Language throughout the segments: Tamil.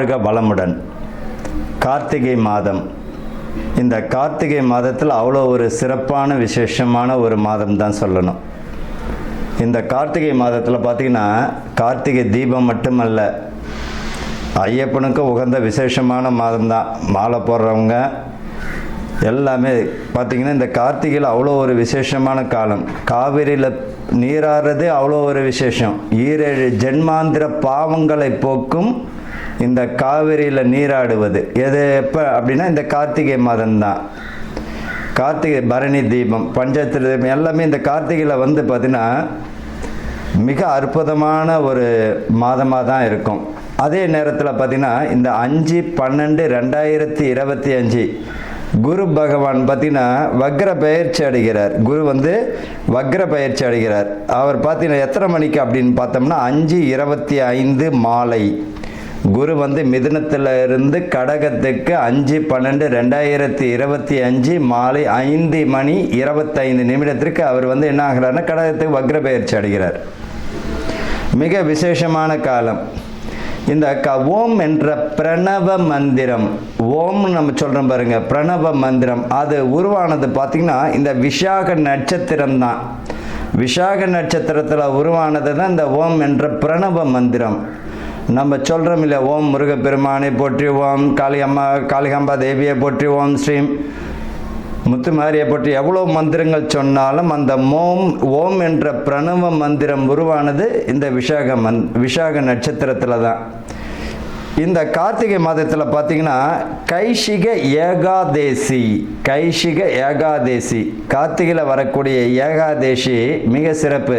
வாழ்க வளமுடன். கார்த்திகை மாதம். இந்த கார்த்திகை மாதத்தில் அவ்வளோ ஒரு சிறப்பான விசேஷமான ஒரு மாதம் தான் சொல்லணும். இந்த கார்த்திகை மாதத்தில் பார்த்தீங்கன்னா கார்த்திகை தீபம் மட்டுமல்ல ஐயப்பனுக்கு உகந்த விசேஷமான மாதம் தான். மாலை போடுறவங்க எல்லாமே பார்த்திங்கன்னா இந்த கார்த்திகையில் அவ்வளோ ஒரு விசேஷமான காலம். காவிரியில் நீராடுறது அவ்வளோ ஒரு விசேஷம். ஈரேழு ஜென்மாந்திர பாவங்களை போக்கும் இந்த காவிரியில் நீராடுவது. எது எப்போ அப்படின்னா இந்த கார்த்திகை மாதம்தான். கார்த்திகை பரணி தீபம் பஞ்சாயத்து தீபம் எல்லாமே இந்த கார்த்திகையில் வந்து பார்த்திங்கன்னா மிக அற்புதமான ஒரு மாதமாக தான் இருக்கும். அதே நேரத்தில் பார்த்திங்கன்னா இந்த அஞ்சு பன்னெண்டு ரெண்டாயிரத்தி இருபத்தி அஞ்சு குரு பகவான் பார்த்தீங்கன்னா வக்ர பயிற்சி அடைகிறார். குரு வந்து வக்ர பயிற்சி அடைகிறார். அவர் பார்த்தீங்கன்னா எத்தனை மணிக்கு அப்படின்னு பார்த்தோம்னா அஞ்சு இருபத்தி ஐந்து மாலை. குரு வந்து மிதுனத்தில் இருந்து கடகத்துக்கு அஞ்சு பன்னெண்டு ரெண்டாயிரத்தி இருபத்தி அஞ்சு மாலை ஐந்து மணி இருபத்தைந்து நிமிடத்திற்கு அவர் வந்து என்ன ஆகிறார்னா கடகத்துக்கு வக்ர பயிற்சி அடைகிறார். மிக விசேஷமான காலம். இந்த க ஓம் என்ற பிரணவ மந்திரம் ஓம்னு நம்ம சொல்கிறோம் பாருங்க பிரணவ மந்திரம் அது உருவானது பார்த்திங்கன்னா இந்த விஷாக நட்சத்திரம் தான். விஷாக நட்சத்திரத்தில் உருவானது தான் இந்த ஓம் என்ற பிரணவ மந்திரம். நம்ம சொல்கிறோம் இல்லை ஓம் முருகப்பெருமானை போற்றி ஓம் காளியம்மா காளிகாம்பா தேவியை போற்றி ஓம் ஸ்ரீம் முத்துமாரியை பற்றி எவ்வளோ மந்திரங்கள் சொன்னாலும் அந்த மோம் ஓம் என்ற பிரணவ மந்திரம் உருவானது இந்த விஷாக மந் விஷாக நட்சத்திரத்தில் தான். இந்த கார்த்திகை மாதத்தில் பார்த்தீங்கன்னா கைஷிக ஏகாதேசி கைஷிக ஏகாதேசி. கார்த்திகையில் வரக்கூடிய ஏகாதேசி மிக சிறப்பு.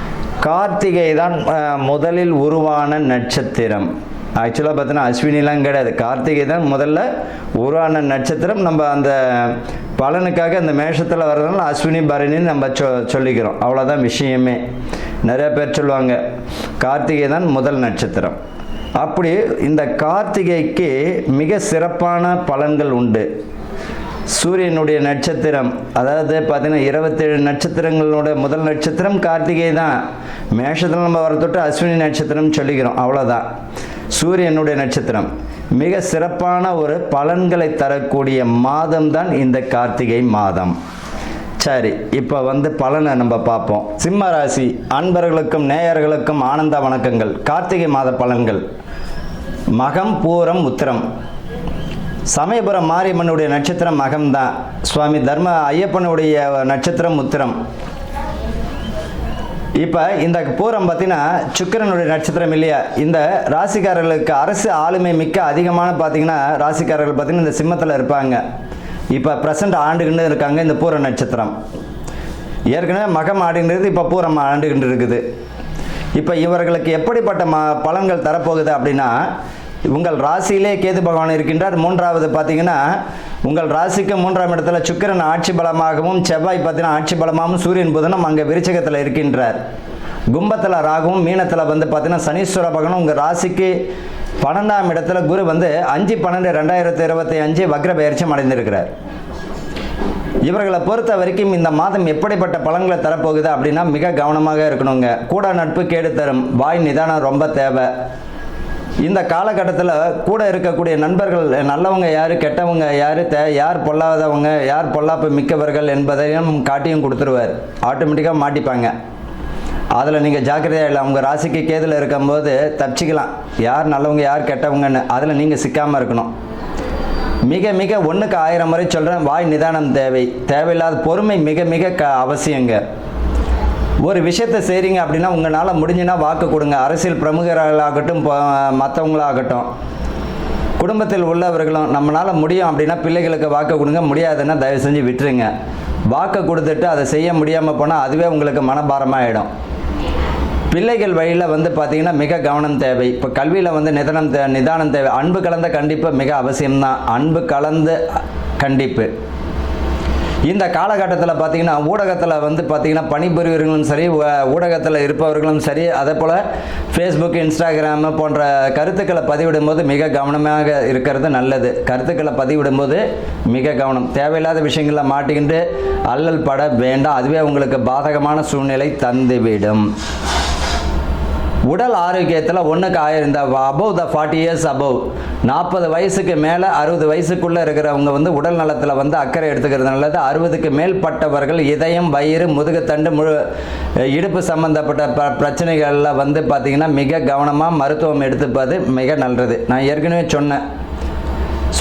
கார்த்திகை தான் முதலில் உருவான நட்சத்திரம். ஆக்சுவலாக பார்த்தீங்கன்னா அஸ்வினிலாம் கிடையாது. கார்த்திகை தான் முதல்ல உருவான நட்சத்திரம். நம்ம அந்த பலனுக்காக அந்த மேஷத்தில் வர்றதுனால அஸ்வினி பரணின்னு நம்ம சொ சொல்லிக்கிறோம். அவ்வளோதான் விஷயமே. நிறைய பேர் சொல்லுவாங்க கார்த்திகை தான் முதல் நட்சத்திரம். அப்படி இந்த கார்த்திகைக்கு மிக சிறப்பான பலன்கள் உண்டு. சூரியனுடைய நட்சத்திரம் அதாவது பார்த்தீங்கன்னா இருபத்தேழு நட்சத்திரங்களோட முதல் நட்சத்திரம் கார்த்திகை தான். மேஷத்தில் நம்ம வர தொட்டு அஸ்வினி நட்சத்திரம் சொல்லிக்கிறோம் அவ்வளோதான் சூரியனுடைய நட்சத்திரம் மிக சிறப்பான ஒரு பலன்களை தரக்கூடிய மாதம் தான் இந்த கார்த்திகை மாதம். சரி இப்போ வந்து பலனை நம்ம பார்ப்போம். சிம்ம ராசி அன்பர்களுக்கும் நேயர்களுக்கும் ஆனந்த வணக்கங்கள். கார்த்திகை மாத பலன்கள். மகம் பூரம் உத்திரம். சமயபுரம் மாரியம்மனுடைய நட்சத்திரம் மகம்தான் சுவாமி தர்ம ஐயப்பனுடைய நட்சத்திரம் உத்திரம். இப்போ இந்த பூரம் பார்த்தீங்கன்னா சுக்கிரனுடைய நட்சத்திரம் இல்லையா? இந்த ராசிக்காரர்களுக்கு அரசு ஆளுமை மிக்க அதிகமான பார்த்தீங்கன்னா ராசிக்காரர்கள் பார்த்தீங்கன்னா இந்த சிம்மத்தில் இருப்பாங்க. இப்போ ப்ரெசண்ட் ஆண்டுகின்னு இருக்காங்க இந்த பூர நட்சத்திரம். ஏற்கனவே மகம் ஆடுகின்றது இப்போ பூரம் ஆண்டுகிட்டு இருக்குது இப்போ இவர்களுக்கு எப்படிப்பட்ட ம பலன்கள் தரப்போகுது அப்படின்னா உங்கள் ராசியிலே கேது பகவான் இருக்கின்றார். மூன்றாவது பார்த்தீங்கன்னா உங்கள் ராசிக்கு மூன்றாம் இடத்துல சுக்கிரன் ஆட்சி பலமாகவும் செவ்வாய் பார்த்தீங்கன்னா ஆட்சி பலமாகவும் சூரியன் புதனும் அங்கே விருச்சகத்தில் இருக்கின்றார். கும்பத்தில் ராகுவும் மீனத்தில் வந்து பார்த்தீங்கன்னா சனீஸ்வர பகவான் உங்கள் ராசிக்கு பன்னெண்டாம் இடத்துல குரு வந்து அஞ்சு பன்னெண்டு ரெண்டாயிரத்தி இருபத்தி அஞ்சு வக்ர பயிற்சியும் அடைந்திருக்கிறார். இவர்களை பொறுத்த வரைக்கும் இந்த மாதம் எப்படிப்பட்ட பலன்களை தரப்போகுது அப்படின்னா மிக கவனமாக இருக்கணுங்க. கூட நட்பு கேடு தரும். வாய் நிதானம் ரொம்ப தேவை. இந்த காலகட்டத்தில் கூட இருக்கக்கூடிய நண்பர்கள் நல்லவங்க யார் கெட்டவங்க யார் தே யார் பொல்லாதவங்க யார் பொல்லாப்பு மிக்கவர்கள் என்பதையும் காட்டியும் கொடுத்துருவார். ஆட்டோமேட்டிக்காக மாட்டிப்பாங்க. அதில் நீங்கள் ஜாக்கிரதையாக இல்லை உங்கள் ராசிக்கு கேதில் இருக்கும்போது தப்பிச்சிக்கலாம். யார் நல்லவங்க யார் கெட்டவங்கன்னு அதில் நீங்கள் சிக்காமல் இருக்கணும். மிக மிக ஒன்றுக்கு ஆயிரம் முறை சொல்கிறேன் வாய் நிதானம் தேவை. தேவையில்லாத பொறுமை மிக மிக க அவசியங்க. ஒரு விஷயத்தை செய்கிறீங்க அப்படின்னா உங்களால் முடிஞ்சுன்னா வாக்கு கொடுங்க. அரசியல் பிரமுகர்களாகட்டும் மற்றவங்களாகட்டும் குடும்பத்தில் உள்ளவர்களும் நம்மளால் முடியும் அப்படின்னா பிள்ளைகளுக்கு வாக்கு கொடுங்க. முடியாதுன்னா தயவு செஞ்சு விட்டுருங்க. வாக்கு கொடுத்துட்டு அதை செய்ய முடியாமல் போனால் அதுவே உங்களுக்கு மனபாரமாகிடும் பிள்ளைகள் வழியில் வந்து பார்த்திங்கன்னா மிக கவனம் தேவை. இப்போ கல்வியில் வந்து நிதானம் தே நிதானம் தேவை. அன்பு கலந்த கண்டிப்பு மிக அவசியம்தான். அன்பு கலந்த கண்டிப்பு. இந்த காலகட்டத்தில் பார்த்தீங்கன்னா ஊடகத்தில் வந்து பார்த்தீங்கன்னா பணிபுரிவர்களும் சரி ஊடகத்தில் இருப்பவர்களும் சரி அதே போல் ஃபேஸ்புக் இன்ஸ்டாகிராமு போன்ற கருத்துக்களை பதிவிடும்போது மிக கவனமாக இருக்கிறது நல்லது. கருத்துக்களை பதிவிடும்போது மிக கவனம். தேவையில்லாத விஷயங்களில் மாட்டிக்கிட்டு அல்லல் பட வேண்டாம். அதுவே உங்களுக்கு பாதகமான சூழ்நிலை தந்துவிடும். உடல் ஆரோக்கியத்தில் ஒன்றுக்கு ஆயிரம் இந்த above the forty years above நாற்பது வயசுக்கு மேலே அறுபது வயசுக்குள்ளே இருக்கிறவங்க வந்து உடல் நலத்தில் வந்து அக்கறை எடுத்துக்கிறது நல்லது. அறுபதுக்கு மேற்பட்டவர்கள் இதயம் வயிறு முதுகுத்தண்டு முழு இடுப்பு சம்பந்தப்பட்ட ப பிரச்சனைகளில் வந்து பார்த்திங்கன்னா மிக கவனமாக மருத்துவம் எடுத்துப்பது மிக நல்லது. நான் ஏற்கனவே சொன்னேன்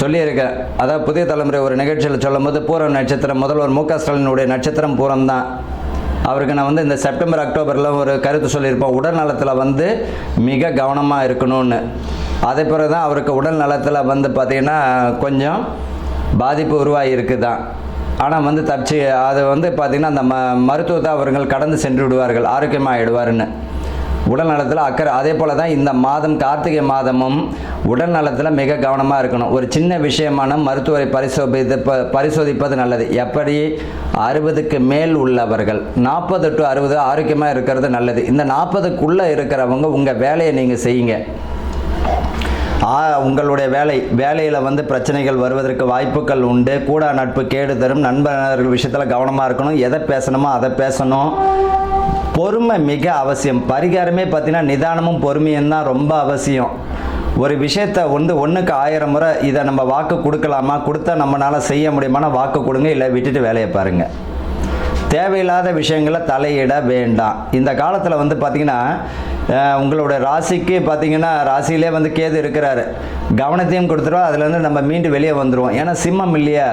சொல்லியிருக்கேன். அதாவது புதிய தலைமுறை ஒரு நிகழ்ச்சியில் சொல்லும்போது பூரம் நட்சத்திரம் முதல்வர் மு க ஸ்டாலினுடைய நட்சத்திரம் பூரம் தான் அவருக்கு நான் வந்து இந்த செப்டம்பர் அக்டோபரில் ஒரு கருத்து சொல்லியிருப்போம் உடல் நலத்தில் வந்து மிக கவனமாக இருக்கணும்னு. அதே பிறகு தான் அவருக்கு உடல் நலத்தில் வந்து பார்த்திங்கன்னா கொஞ்சம் பாதிப்பு உருவாகி இருக்குதான் ஆனால் வந்து தப்பிச்சு அது வந்து பார்த்திங்கன்னா அந்த ம மருத்துவத்தை அவர்கள் கடந்து சென்று விடுவார்கள். ஆரோக்கியமாக ஆகிடுவாருன்னு உடல் நலத்தில் அக்கறை. அதே போல் தான் இந்த மாதம் கார்த்திகை மாதமும் உடல் நலத்தில் மிக கவனமாக இருக்கணும். ஒரு சின்ன விஷயமான மருத்துவரை பரிசோதித்து ப- பரிசோதிப்பது நல்லது. எப்படி? அறுபதுக்கு மேல் உள்ளவர்கள். நாற்பது டு அறுபது ஆரோக்கியமாக இருக்கிறது நல்லது. இந்த நாற்பதுக்குள்ளே இருக்கிறவங்க உங்கள் வேலையை நீங்கள் செய்யுங்க. ஆ, உங்களுடைய வேலை. வேலையில் வந்து பிரச்சனைகள் வருவதற்கு வாய்ப்புகள் உண்டு. கூட நட்பு கேடு தரும். நண்பர்கள் விஷயத்தில் கவனமாக இருக்கணும். எதை பேசணுமோ அதை பேசணும். பொறுமை மிக அவசியம். பரிகாரமே பார்த்தீங்கன்னா நிதானமும் பொறுமையும் தான் ரொம்ப அவசியம். ஒரு விஷயத்தை வந்து ஒன்றுக்கு ஆயிரம் முறை இதை நம்ம வாக்கு கொடுக்கலாமா? கொடுத்தா நம்மளால் செய்ய முடியுமானா வாக்கு கொடுங்க இல்லை விட்டுட்டு வேலையை பாருங்கள் தேவையில்லாத விஷயங்களை தலையிட வேண்டாம். இந்த காலத்தில் வந்து பார்த்திங்கன்னா உங்களுடைய உங்களோட ராசிக்கு பார்த்தீங்கன்னா ராசியிலே வந்து கேது இருக்கிறாரு. கவனத்தையும் கொடுத்துருவோம் அதுலேருந்து நம்ம மீண்டு வெளியே வந்துடுவோம் ஏன்னா சிம்மம் இல்லையா.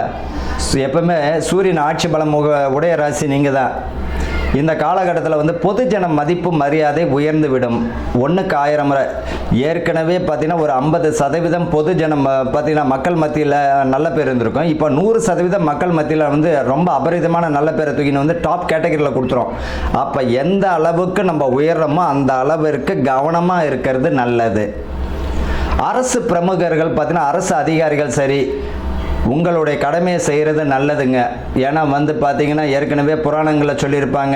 எப்பவுமே சூரியன் ஆட்சி பலம் உடைய ராசி நீங்கள் தான் இந்த காலகட்டத்தில் வந்து பொதுஜன மதிப்பு மரியாதை உயர்ந்து விடும் ஒன்றுக்கு ஆயிரம் முறை ஏற்கனவே பார்த்தீங்கன்னா ஒரு ஐம்பது சதவீதம் பொதுஜன பார்த்தீங்கன்னா மக்கள் மத்தியில் நல்ல பேர் இருந்திருக்கும். இப்போ நூறு சதவீதம் மக்கள் மத்தியில் வந்து ரொம்ப அபரிதமான நல்ல பேரை தூக்கின்னு வந்து டாப் கேட்டகரியில் கொடுத்துரும். அப்போ எந்த அளவுக்கு நம்ம உயர்றோமோ அந்த அளவிற்கு கவனமாக இருக்கிறது நல்லது. அரசு பிரமுகர்கள் பார்த்தீங்கன்னா அரசு அதிகாரிகள் சரி உங்களுடைய கடமையை செய்கிறது நல்லதுங்க. ஏன்னா வந்து பார்த்தீங்கன்னா ஏற்கனவே புராணங்களில் சொல்லியிருப்பாங்க.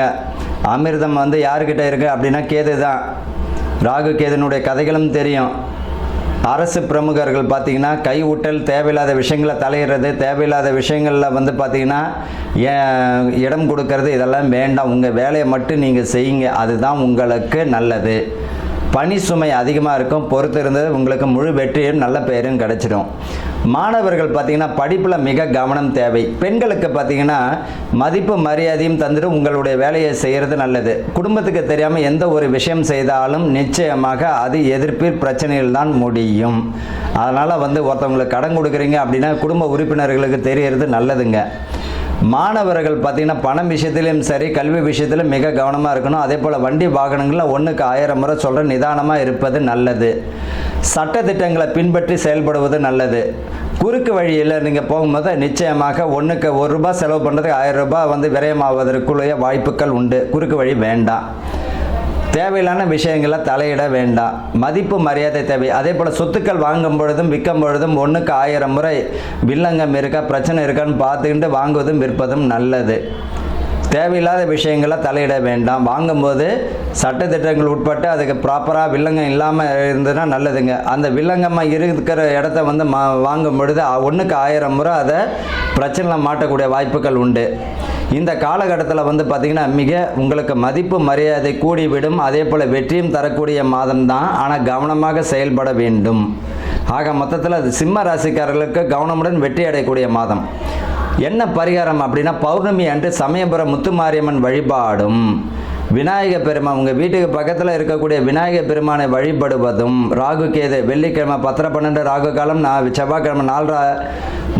அமிர்தம் வந்து யாருக்கிட்ட இருக்குது அப்படின்னா கேது தான். ராகு கேதுனுடைய கதைகளும் தெரியும். அரசு பிரமுகர்கள் பார்த்திங்கன்னா கை ஊட்டல் தேவையில்லாத விஷயங்களை தலையிடுறது தேவையில்லாத விஷயங்களில் வந்து பார்த்திங்கன்னா ஏன் இடம் கொடுக்கறது இதெல்லாம் வேண்டாம். உங்கள் வேலையை மட்டும் நீங்கள் செய்யுங்க. அதுதான் உங்களுக்கு நல்லது. பணி சுமை அதிகமாக இருக்கும். பொறுத்து இருந்தது உங்களுக்கு முழு வெற்றியும் நல்ல பெயரும் கிடச்சிடும். மாணவர்கள் பார்த்தீங்கன்னா படிப்பில் மிக கவனம் தேவை. பெண்களுக்கு பார்த்தீங்கன்னா மதிப்பு மரியாதையும் தந்துட்டு உங்களுடைய வேலையை செய்கிறது நல்லது. குடும்பத்துக்கு தெரியாமல் எந்த ஒரு விஷயம் செய்தாலும் நிச்சயமாக அது எதிர்ப்பில் பிரச்சனையில் தான் முடியும். அதனால் வந்து ஒருத்தவங்களுக்கு கடன் கொடுக்குறீங்க அப்படின்னா குடும்ப உறுப்பினர்களுக்கு தெரியறது நல்லதுங்க. மாணவர்கள் பார்த்திங்கன்னா பணம் விஷயத்திலும் சரி கல்வி விஷயத்திலும் மிக கவனமாக இருக்கணும். அதே போல் வண்டி வாகனங்களில் ஒன்றுக்கு ஆயிரம் முறை சொல்கிற நிதானமாக இருப்பது நல்லது. சட்டத்திட்டங்களை பின்பற்றி செயல்படுவது நல்லது. குறுக்கு வழியில் நீங்கள் போகும்போது நிச்சயமாக ஒன்றுக்கு ஒரு ரூபாய் செலவு பண்ணுறதுக்கு ஆயிரம் ரூபாய் வந்து விரயமாவதற்குரிய வாய்ப்புகள் உண்டு. குறுக்கு வழி வேண்டாம். தேவையில்லான விஷயங்களை தலையிட வேண்டாம் மதிப்பு மரியாதை தேவை. அதே போல் சொத்துக்கள் வாங்கும் பொழுதும் விற்கும் பொழுதும் ஒன்றுக்கு ஆயிரம் முறை வில்லங்கம் இருக்கா பிரச்சனை இருக்கான்னு பார்த்துக்கிட்டு வாங்குவதும் விற்பதும் நல்லது. தேவையில்லாத விஷயங்களை தலையிட வேண்டாம் வாங்கும்போது சட்டத்திட்டங்கள் உட்பட்டு அதுக்கு ப்ராப்பராக வில்லங்கம் இல்லாமல் இருந்ததுன்னா நல்லதுங்க. அந்த வில்லங்கமாக இருக்கிற இடத்த வந்து மா வாங்கும் பொழுது ஒன்றுக்கு ஆயிரம் முறை அதை பிரச்சனையில் மாட்டக்கூடிய வாய்ப்புகள் உண்டு. இந்த காலகட்டத்தில் வந்து பார்த்திங்கன்னா மிக உங்களுக்கு மதிப்பு மரியாதை கூடிவிடும். அதே போல் வெற்றியும் தரக்கூடிய மாதம் தான் ஆனால் கவனமாக செயல்பட வேண்டும். ஆக மொத்தத்தில் அது சிம்ம ராசிக்காரர்களுக்கு கவனமுடன் வெற்றி அடையக்கூடிய மாதம். என்ன பரிகாரம் அப்படின்னா பௌர்ணமி அன்று சமயபுரம் முத்துமாரியம்மன் வழிபாடும். விநாயக பெருமான் உங்கள் வீட்டுக்கு பக்கத்தில் இருக்கக்கூடிய விநாயக பெருமானை வழிபடுவதும் ராகு கேது வெள்ளிக்கிழமை பத்தரை பன்னெண்டு ராகு காலம் நான் செவ்வாய்க்கிழமை நாலரை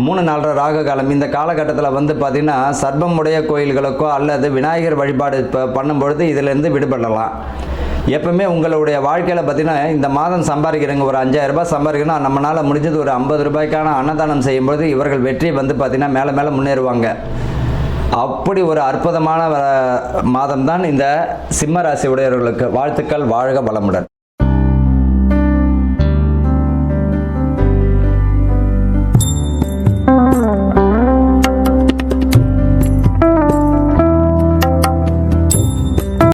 மூணு நாலரை ராகு காலம் இந்த காலகட்டத்தில் வந்து பார்த்திங்கன்னா சர்பமுடைய கோயில்களுக்கோ அல்லது விநாயகர் வழிபாடு இப்போ பண்ணும்பொழுது இதிலேருந்து விடுபடலாம். எப்பவுமே உங்களுடைய வாழ்க்கையில் பார்த்தீங்கன்னா இந்த மாதம் சம்பாதிக்கிறவங்க ஒரு அஞ்சாயிரம் ரூபாய் சம்பாதிக்கணும் நம்மளால் முடிஞ்சது ஒரு ஐம்பது ரூபாய்க்கான அன்னதானம் செய்யும்போது இவர்கள் வெற்றி வந்து பார்த்திங்கன்னா மேலே மேலே முன்னேறுவாங்க. அப்படி ஒரு அற்புதமான மாதம்தான் இந்த சிம்ம ராசி உடையவர்களுக்கு வாழ்த்துக்கள் வாழ்க வளமுடன்.